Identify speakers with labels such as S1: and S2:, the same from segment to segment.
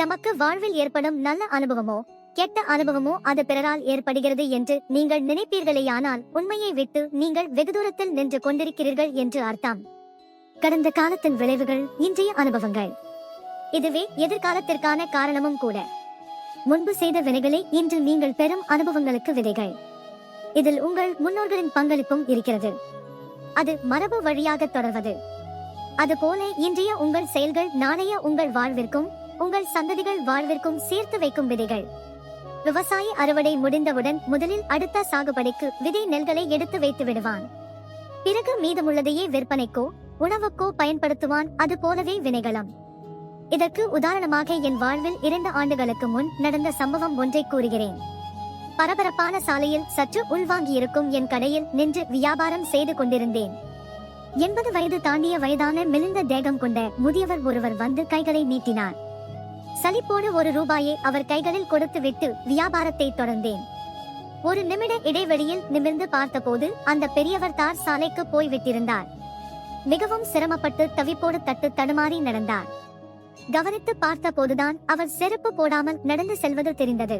S1: நமக்கு வாழ்வில் ஏற்படும் நல்ல அனுபவமோ கெட்ட அனுபவமோ அது பிறரால் ஏற்படுகிறது என்று நீங்கள் நினைப்பீர்களேயானால் உண்மையை விட்டு நீங்கள் வெகு தூரத்தில் நின்று கொண்டிருக்கிறீர்கள் என்று அர்த்தம். கடந்த காலத்தின் விளைவுகள் இன்றைய அனுபவங்கள். இதுவே எதிர்காலத்திற்கான காரணமும் கூட. முன்பு செய்த வினைகளே இன்று நீங்கள் பெறும் அனுபவங்களுக்கு விதைகள். இதில் உங்கள் முன்னோர்களின் பங்களிப்பும் இருக்கிறது. அது மரபு வழியாக தொடர்வது. அதுபோல இன்றைய உங்கள் செயல்கள் நாளைய உங்கள் வாழ்விற்கும் உங்கள் சந்ததிகள் வாழ்விற்கும் சேர்த்து வைக்கும் விதைகள். விவசாய அறுவடை முடிந்தவுடன் முதலில் அடுத்த சாகுபடிக்கு விதை நெல்களை எடுத்து வைத்து விடுவான். பிறகு மீதமுள்ளதையே விற்பனைக்கோ உணவுக்கோ பயன்படுத்துவான் அது போலவே வினைகளம். இதற்கு உதாரணமாக என் வாழ்வில் இரண்டு ஆண்டுகளுக்கு முன் நடந்த சம்பவம் ஒன்றை கூறுகிறேன். பரபரப்பான சாலையில் சற்று உள்வாங்கியிருக்கும் என் கடையில் நின்று வியாபாரம் செய்து கொண்டிருந்தேன். எண்பது வயது தாண்டிய வயதான மெலிந்த தேகம் கொண்ட முதியவர் ஒருவர் வந்து கைகளை நீட்டினார். சலிப்போடு ஒரு ரூபாயை அவர் கைகளில் கொடுத்துவிட்டு வியாபாரத்தை தொடர்ந்தேன். ஒரு நிமிட இடைவெளியில் நிமிர்ந்து பார்த்தபோது அந்த பெரியவர் தார் சாலைக்கு போய்விட்டிருந்தார் மிகவும் சிரமப்பட்டு தவிப்போடு தட்டு தடுமாறி நடந்தார். கவனித்து பார்த்த போதுதான் அவர் செருப்பு போடாமல் நடந்து செல்வது தெரிந்தது.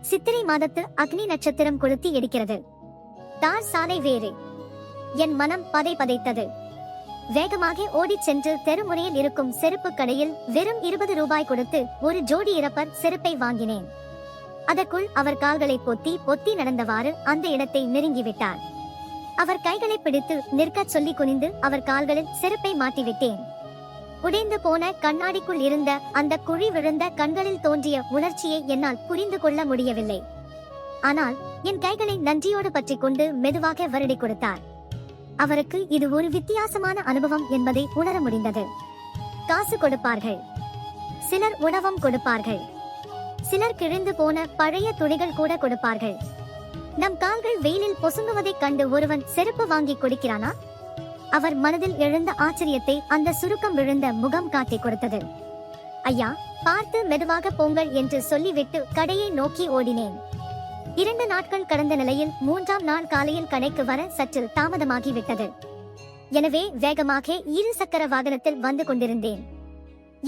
S1: சித்திரை மாதத்து அக்னி நட்சத்திரம் கொளுத்தி எடுக்கிறது. தார் சாலை வேறு. என் மனம் பதை பதைத்தது. வேகமாக ஓடிச் சென்று தெருமுனையில் இருக்கும் செருப்பு கடையில் வெறும் இருபது ரூபாய் கொடுத்து ஒரு ஜோடி இறப்பர் செருப்பை வாங்கினேன். அதற்குள் அவர் கால்களை பொத்தி பொத்தி நடந்தவாறு அந்த இடத்தை நெருங்கிவிட்டார். அவர் கைகளை பிடித்து நிற்கச் சொல்லி குனிந்து அவர் கால்களில் செருப்பை மாட்டிவிட்டேன். உடைந்து போன கண்ணாடிக்குள் இருந்த அந்த குழி விழுந்த கண்களில் தோன்றிய உணர்ச்சியை என்னால் புரிந்து கொள்ள முடியவில்லை. ஆனால் என் கைகளை நன்றியோடு பற்றி கொண்டு மெதுவாக வருடி கொடுத்தார். அவருக்கு இது ஒரு வித்தியாசமான அனுபவம் என்பதை உணர முடிந்தது. காசு கொடுப்பார்கள். சிலர் உணவும் கொடுப்பார்கள். சிலர் கிழிந்து போன பழைய துணிகள் கூட கொடுப்பார்கள். நம் கால்கள் வெயிலில் பொசுங்குவதைக் கண்டு ஒருவன் செருப்பு வாங்கி கொடுக்கிறானா? அவர் மனதில் எழுந்த ஆச்சரியத்தை அந்த சுருக்கம் விழுந்த முகம் காட்டி கொடுத்தது. ஐயா பார்த்து மெதுவாக போங்கள் என்று சொல்லிவிட்டு கடையை நோக்கி ஓடினேன். இரண்டு நாட்கள் கடந்த நிலையில் மூன்றாம் நாள் காலையில் கடைக்கு வர சற்று தாமதமாகிவிட்டது. எனவே வேகமாக இரு சக்கர வாகனத்தில் வந்து கொண்டிருந்தேன்.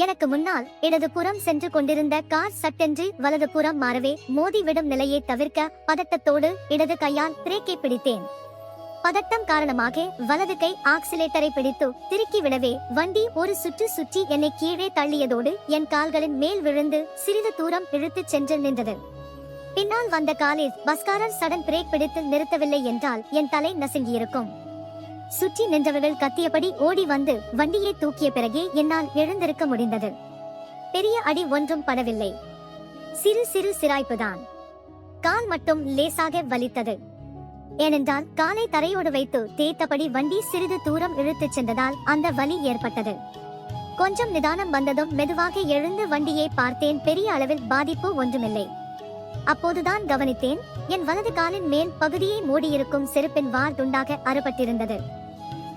S1: எனக்கு முன்னால் இடது புறம் சென்று கொண்டிருந்த கார் சட்டென்று வலது புறம் மாறவே மோதிவிடும் நிலையை தவிர்க்க பதட்டத்தோடு இடது கையால் பிரேக்கை பிடித்தேன். பதட்டம் காரணமாக வலது கை ஆக்சிலேட்டரை பிடித்து திருக்கி விடவே வண்டி ஒரு சுற்று சுற்றி என்னை கீழே தள்ளியதோடு என் கால்களின் மேல் விழுந்து சிறிது தூரம் இழுத்துச் சென்று நின்றது. பின்னால் வந்த காலில் பஸ்காரர் சடன் பிரேக் பிடித்து நிறுத்தவில்லை என்றால் என் தலை நசுங்கியிருக்கும். சுற்றி நின்றவர்கள் கத்தியபடி ஓடி வந்து வண்டியை தூக்கிய பிறகே என்னால் எழுந்திருக்க முடிந்தது. பெரிய அடி ஒன்றும் படவில்லை. சிறு சிறு சிராய்ப்புதான். கால் மட்டும் லேசாக வலித்தது. ஏனென்றால் காலை தரையோடு வைத்து தேய்த்தபடி வண்டி சிறிது தூரம் இழுத்துச் சென்றதால் அந்த வலி ஏற்பட்டது. கொஞ்சம் நிதானம் வந்ததும் மெதுவாக எழுந்து வண்டியை பார்த்தேன். பெரிய அளவில் பாதிப்பு ஒன்றுமில்லை. அப்போதுதான் கவனித்தேன் என் வலது காலின் மேல் பகுதியை மூடியிருக்கும் செருப்பின் வார் துண்டாக அறுபட்டிருந்தது.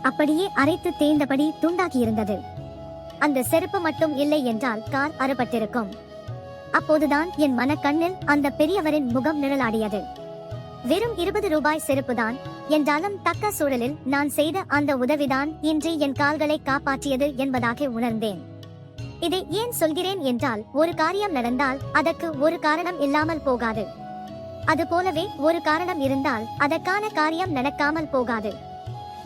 S1: அப்படியே அரைத்து தேய்ந்தபடி துண்டாகியிருந்தது. அந்த செருப்பு மட்டும் இல்லை என்றால் கால் அறுபட்டிருக்கும். அப்போதுதான் என் மனக்கண்ணில் அந்த பெரியவரின் முகம் நிழலாடியது. வெறும் இருபது ரூபாய் செருப்புதான் என்றாலும் தக்க சூழலில் நான் செய்த அந்த உதவிதான் இன்று என் கால்களை காப்பாற்றியது என்பதாக உணர்ந்தேன். இதை ஏன் சொல்கிறேன் என்றால் ஒரு காரியம் நடந்தால் அதற்கு ஒரு காரணம் இல்லாமல் போகாது. அது போலவே ஒரு காரணம் இருந்தால் அதற்கான காரியம் நடக்காமல் போகாது.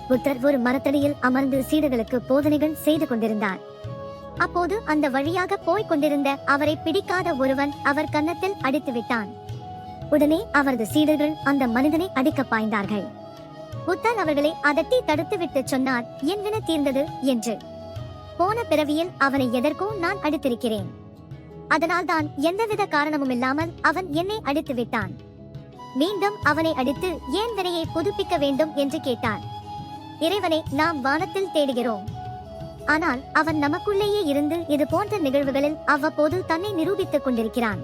S1: புத்தர் ஒரு மரத்தடியில் அமர்ந்து சீடர்களுக்கு போதனைகள் செய்து கொண்டிருந்தார். அப்போது அந்த வழியாக போய்க் கொண்டிருந்த அவரை பிடிக்காத ஒருவன் அவர் கன்னத்தில் அடித்து விட்டான் உடனே அவரது சீடர்கள் அந்த மனிதனை அடிக்க பாய்ந்தார்கள். புத்தர் அவர்களை அதட்டி தடுத்துவிட்டு சொன்னார் என் வின தீர்ந்தது என்று. போன பிறவியில் அவனை எதற்கோ நான் அடித்திருக்கிறேன். அதனால்தான் எந்தவித காரணமும் இல்லாமல் அவன் என்னை அடித்து விட்டான். மீண்டும் அவனை அடித்து ஏன் வினையை புதுப்பிக்க வேண்டும் என்று கேட்டான். இறைவனை நாம் வானத்தில் தேடுகிறோம். ஆனால் அவன் நமக்குள்ளேயே இருந்து இது போன்ற நிகழ்வுகளில் அவ்வப்போது தன்னை நிரூபித்துக் கொண்டிருக்கிறான்.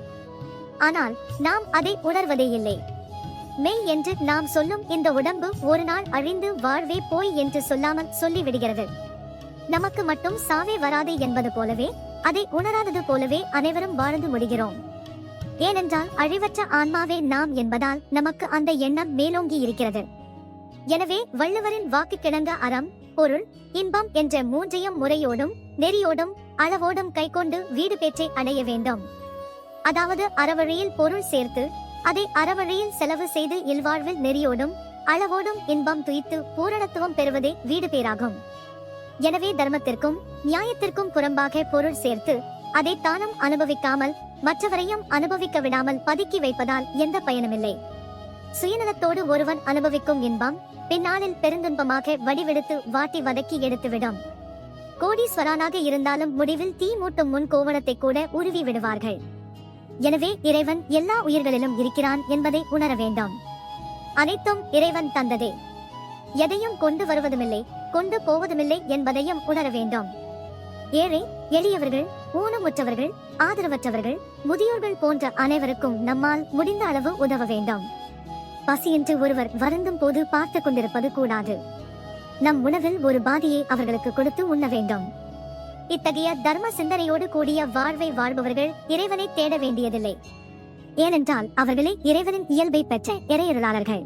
S1: ஆனால் நாம் அதை உணர்வதே இல்லை. மெய் என்று நாம் சொல்லும் இந்த உடம்பு ஒரு நாள் அழிந்து வாழ்வே போய் என்று சொல்லாமல் சொல்லிவிடுகிறது. நமக்கு மட்டும் சாவே வராது என்பது போலவே அதை உணராதது போலவே அனைவரும் வாழ்ந்து முடிகிறோம். ஏனென்றால் அழிவற்ற ஆன்மாவே நாம் என்பதால் நமக்கு அந்த எண்ணம் மேலோங்கி இருக்கிறது. எனவே வள்ளுவரின் வாக்கு கிடந்த அறம் பொருள் இன்பம் என்ற மூன்றையும் முறையோடும் நெறியோடும் அளவோடும் கைக்கொண்டு வீடு பேற்றை அடைய வேண்டும். அதாவது அறவழியில் பொருள் சேர்த்து அதை அறவழியில் செலவு செய்து இல்வாழ்வில் நெறியோடும் அளவோடும் இன்பம் துய்த்து பூரணத்துவம் பெறுவதே வீடு பேராகும் எனவே தர்மத்திற்கும் நியாயத்திற்கும் புறம்பாக பொருள் சேர்த்து அதை தானும் அனுபவிக்காமல் மற்றவரையும் அனுபவிக்க விடாமல் பதுக்கி வைப்பதால் எந்த பயனுமில்லை. சுயநலத்தோடு ஒருவன் அனுபவிக்கும் இன்பம் பின்னாளில் பெருந்துன்பமாக வடிவெடுத்து வாட்டி வதக்கி எடுத்துவிடும். கோடீஸ்வரனாக இருந்தாலும் முடிவில் தீ மூட்டும் முன் கோவணத்தை கூட உருவி விடுவார்கள். எனவே இறைவன் எல்லா உயிர்களிலும் இருக்கிறான் என்பதை உணர வேண்டாம். அனைத்தும் இறைவன் தந்ததே. எதையும் கொண்டு வருவதுமில்லை. கொண்டு போவதுமில்லை என்பதையும் உணர வேண்டும். ஏழை எளியவர்கள் ஊனமுற்றவர்கள் ஆதரவற்றவர்கள் முதியோர்கள் போன்ற அனைவருக்கும் நம்மால் முடிந்த அளவு உதவ வேண்டும். பசியின்றி ஒருவர் வருந்தும் போது பார்த்து கொண்டிருப்பது கூடாது. நம் உணவில் ஒரு பாதியை அவர்களுக்கு கொடுத்து உண்ண வேண்டும். இத்தகைய தர்ம சிந்தனையோடு கூடிய வாழ்வை வாழ்பவர்கள் இறைவனை தேட வேண்டியதில்லை. ஏனென்றால் அவர்களே இறைவனின் இயல்பை பெற்ற இறையருளாளர்கள்.